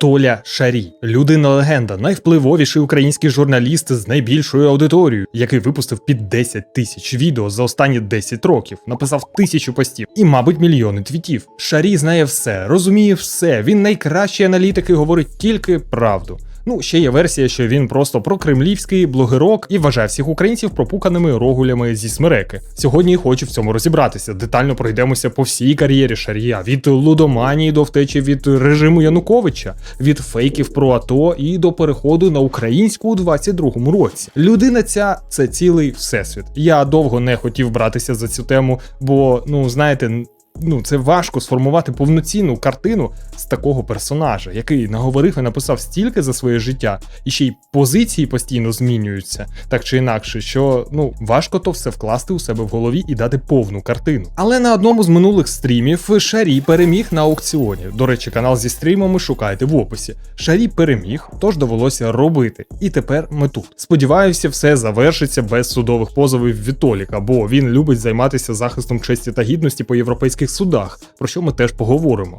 Толя Шарій, людина-легенда, найвпливовіший український журналіст з найбільшою аудиторією, який випустив під 10 тисяч відео за останні 10 років, написав тисячу постів і, мабуть, мільйони твітів. Шарій знає все, розуміє все. Він найкращий аналітик і говорить тільки правду. Ну, ще є версія, що він просто прокремлівський блогерок і вважає всіх українців пропуканими рогулями зі смереки. Сьогодні хочу в цьому розібратися. Детально пройдемося по всій кар'єрі Шарія від лудоманії до втечі від режиму Януковича, від фейків про АТО і до переходу на українську у 22-му році. Людина ця це цілий всесвіт. Я довго не хотів братися за цю тему, бо ну знаєте. Ну, це важко сформувати повноцінну картину з такого персонажа, який наговорив і написав стільки за своє життя, і ще й позиції постійно змінюються, так чи інакше, що ну важко то все вкласти у себе в голові і дати повну картину. Але на одному з минулих стрімів Шарій переміг на аукціоні. До речі, канал зі стрімами шукайте в описі. Шарій переміг, тож довелося робити. І тепер ми тут. Сподіваюся, все завершиться без судових позовів Вітоліка, бо він любить займатися захистом честі та гідності по європейських судах, про що ми теж поговоримо.